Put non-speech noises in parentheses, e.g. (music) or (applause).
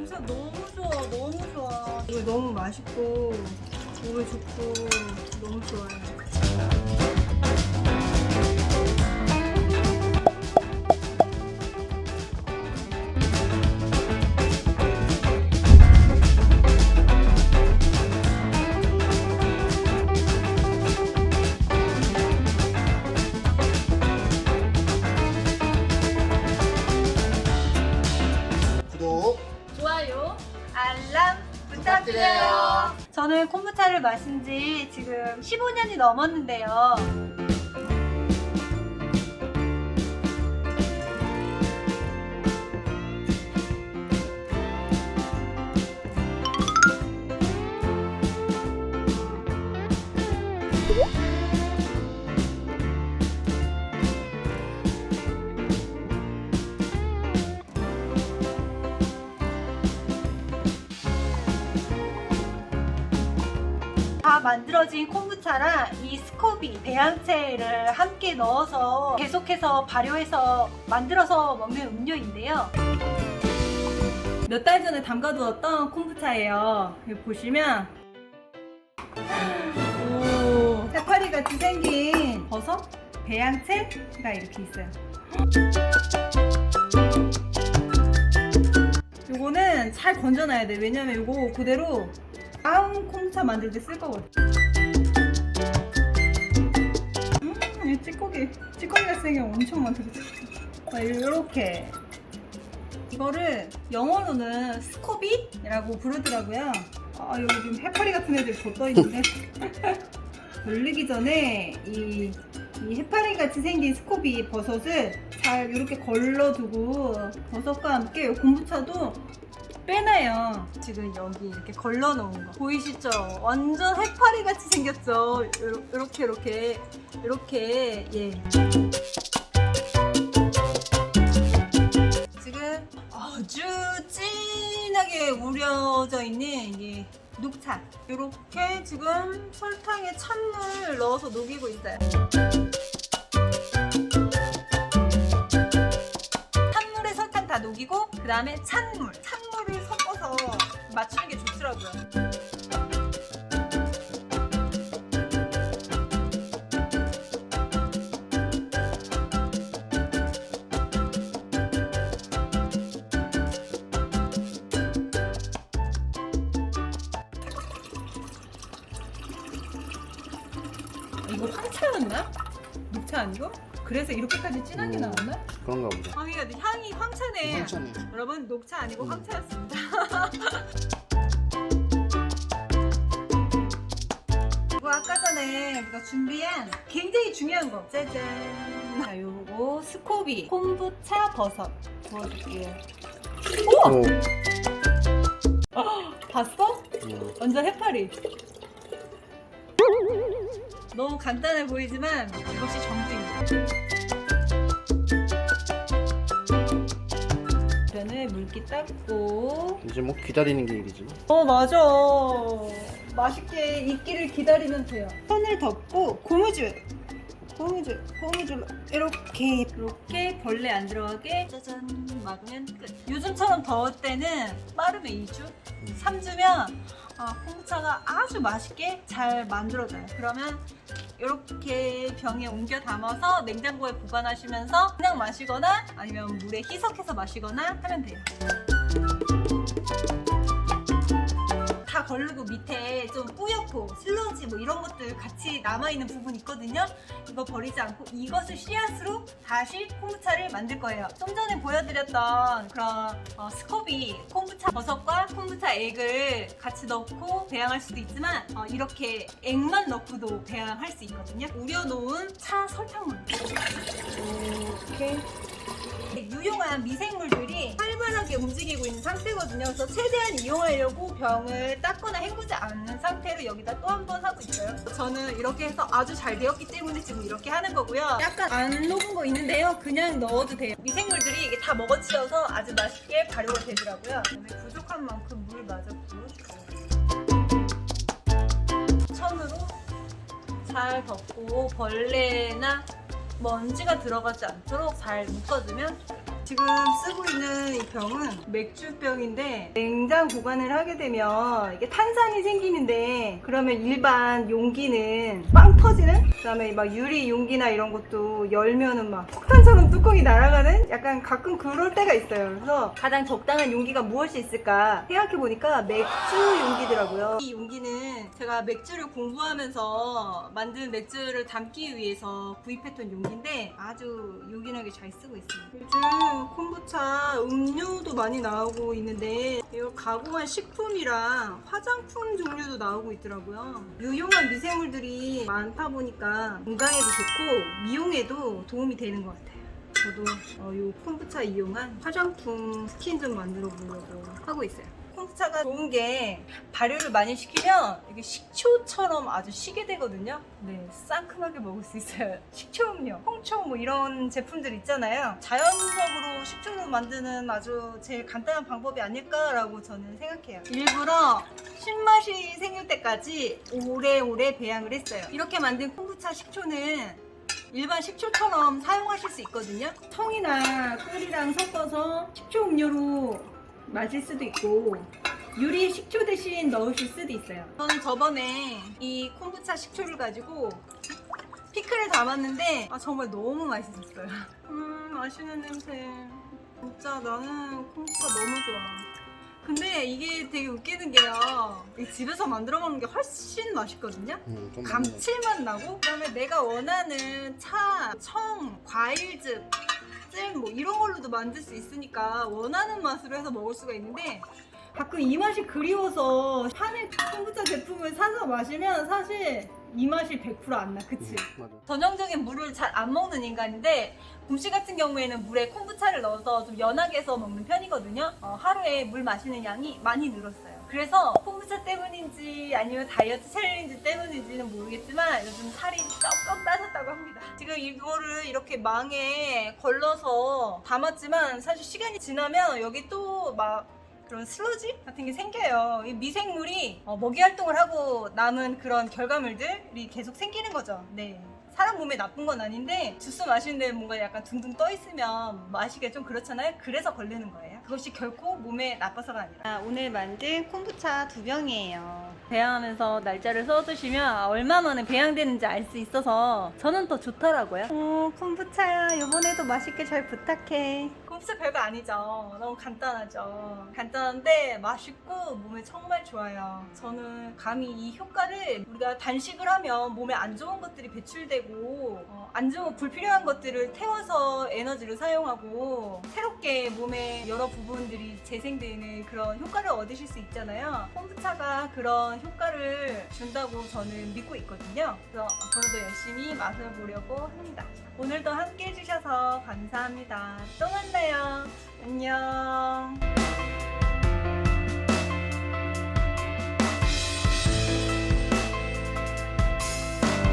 냄새 너무 좋아, 너무 좋아. 이거 너무 맛있고 몸에 좋고 너무 좋아요. 부탁드려요. 저는 콤부차를 마신 지 지금 15년이 넘었는데요. 다 만들어진 콤부차랑 이 스코비 배양체를 함께 넣어서 계속해서 발효해서 만들어서 먹는 음료인데요. 몇 달 전에 담가두었던 콤부차예요. 여기 보시면 오, 해파리 같이 생긴 버섯 배양체가 이렇게 있어요. 요거는 잘 건져놔야 돼. 왜냐면 요거 그대로 다음 콤차 만들 때 쓸 거거든. 음, 이 찌꺼기. 찌꺼기 같은 생긴 엄청 많다. 자, 이렇게. 이거를 영어로는 스코빗이라고 부르더라고요. 아, 여기 지금 해파리 같은 애들이 더 떠 있는데. (laughs) 돌리기 전에 이, 이 해파리 같이 생긴 스코비 버섯을 잘 이렇게 걸러두고 버섯과 함께 공부차도 빼놔요. 지금 여기 이렇게 걸러놓은 거 보이시죠? 완전 해파리 같이 생겼죠? 요렇게 이렇게 이렇게 예. 지금 아주 진하게 우려져 있는 이게 녹차. 이렇게 지금 설탕에 찬물 넣어서 녹이고 있어요. 찬물에 설탕 다 녹이고 그 다음에 찬물 섞어서 맞추는 게 좋더라고요 이거 황차 였나? 녹차 아니고? 그래서 이렇게까지 진하게 음. 나왔나? 그런가 보다. 향이 향이 황차네. 괜찮네. 여러분 녹차 아니고 음. 황차였습니다. (laughs) 이거 아까 전에 우리가 준비한 굉장히 중요한 거 짜잔. 자 요거 스코비 콤부차 버섯 부어줄게요. 오. (gasps) 봤어? 음. 완전 해파리. 너무 간단해 보이지만 이것이 정수입니다. 면을 물기 닦고 이제 뭐 기다리는 게 일이지. 어 맞아 맛있게 익기를 기다리면 돼요 선을 덮고 고무줄 고무줄 고무줄 이렇게 이렇게 벌레 안 들어가게. 짜잔 막으면 끝. 요즘처럼 더울 때는 빠르면 2주 3주면 아, 콩차가 아주 맛있게 잘 만들어져요. 그러면 이렇게 병에 옮겨 담아서 냉장고에 보관하시면서 그냥 마시거나 아니면 물에 희석해서 마시거나 하면 돼요 다 걸르고 밑에 좀 뿌옇고 슬러지 뭐 이런 것들 같이 남아있는 부분 있거든요. 이거 버리지 않고 이것을 씨앗으로 다시 콤부차를 만들 거예요. 좀 전에 보여드렸던 그런 어, 스코비 콤부차 버섯과 콤부차 액을 같이 넣고 배양할 수도 있지만 어, 이렇게 액만 넣고도 배양할 수 있거든요. 우려놓은 차 설탕물 이렇게 유용한 미생물들이 활발하게 움직이고 있는 상태거든요. 그래서 최대한 이용하려고 병을 닦거나 헹구지 않는 상태로 여기다 또 한 번 하고 있어요. 저는 이렇게 해서 아주 잘 되었기 때문에 지금 이렇게 하는 거고요. 약간 안 녹은 거 있는데요. 그냥 넣어도 돼요. 미생물들이 이게 다 먹어치워서 아주 맛있게 발효가 되더라고요. 그다음에 부족한 만큼 물 마저 부어주고 천으로 잘 덮고 벌레나 먼지가 들어가지 않도록 잘 묶어주면 지금 쓰고 있는 이 병은 맥주병인데 냉장 보관을 하게 되면 이게 탄산이 생기는데 그러면 일반 용기는 빵 터지는? 그다음에 막 유리 용기나 이런 것도 열면은 막 폭탄처럼 뚜껑이 날아가는? 약간 가끔 그럴 때가 있어요. 그래서 가장 적당한 용기가 무엇이 있을까 생각해 보니까 맥주 용기더라고요. 이 용기는 제가 맥주를 공부하면서 만든 맥주를 담기 위해서 구입했던 용기인데 아주 요긴하게 잘 쓰고 있어요. 요즘 콤부차 음료 도 많이 나오고 있는데 이거 가공한 식품이랑 화장품 종류도 나오고 있더라고요. 유용한 미생물들이 많다 보니까 건강에도 좋고 미용에도 도움이 되는 것 같아요. 저도 어, 이 콤부차 이용한 화장품 스킨 좀 만들어 보려고 하고 있어요. 콤부차가 좋은 게 발효를 많이 시키면 이게 식초처럼 아주 시게 되거든요. 네, 상큼하게 먹을 수 있어요. (laughs) 식초 음료, 홍초 뭐 이런 제품들 있잖아요. 자연적으로 식초로 만드는 아주 제일 간단한 방법이 아닐까라고 저는 생각해요. 일부러 신맛이 생길 때까지 오래오래 배양을 했어요. 이렇게 만든 콤부차 식초는 일반 식초처럼 사용하실 수 있거든요. 청이나 꿀이랑 섞어서 식초 음료로 마실 수도 있고 유리 식초 대신 넣으실 수도 있어요. 저는 저번에 이 콤부차 식초를 가지고 피클에 담았는데 아 정말 너무 맛있었어요. 음 맛있는 냄새. 진짜 나는 콤부차 너무 좋아. 근데 이게 되게 웃기는 게요. 이 집에서 만들어 먹는 게 훨씬 맛있거든요. 음, 좀 감칠맛 나고 그다음에 내가 원하는 차, 청, 과일즙, 잼 뭐 이런 걸로도 만들 수 있으니까 원하는 맛으로 해서 먹을 수가 있는데 가끔 이 맛이 그리워서 파는 콤부차 제품을 사서 마시면 사실 이 맛이 100%안 나, 그치? 음, 맞아. 전형적인 물을 잘 안 먹는 인간인데 곰씨 같은 경우에는 물에 콤부차를 넣어서 좀 연하게 해서 먹는 편이거든요. 어, 하루에 물 마시는 양이 많이 늘었어요. 그래서 콤부차 때문인지 아니면 다이어트 챌린지 때문인지는 모르겠지만 요즘 살이 조금 빠졌다고 합니다. 지금 이거를 이렇게 망에 걸러서 담았지만 사실 시간이 지나면 여기 또막 그런 슬러지 같은 게 생겨요. 이 미생물이 어, 먹이 활동을 하고 남은 그런 결과물들이 계속 생기는 거죠. 네. 사람 몸에 나쁜 건 아닌데 주스 마시는데 뭔가 약간 둥둥 떠 있으면 마시기가 좀 그렇잖아요. 그래서 걸리는 거예요. 그것이 결코 몸에 나빠서가 아니라. 오늘 만든 콤부차 두 병이에요. 배양하면서 날짜를 써두시면 아, 얼마 만에 배양되는지 알 수 있어서 저는 더 좋더라고요. 어, 콤부차야 이번에도 맛있게 잘 부탁해. 콤부차 별거 아니죠. 너무 간단하죠. 간단한데 맛있고 몸에 정말 좋아요. 저는 감히 이 효과를 우리가 단식을 하면 몸에 안 좋은 것들이 배출되고 어, 안 좋은 불필요한 것들을 태워서 에너지를 사용하고 새롭게 몸의 여러 부분들이 재생되는 그런 효과를 얻으실 수 있잖아요. 콤부차가 그런 효과를 준다고 저는 믿고 있거든요. 그래서 앞으로도 열심히 맛을 보려고 합니다. 오늘도 함께 해주셔서 감사합니다. 또 만나요. 안녕.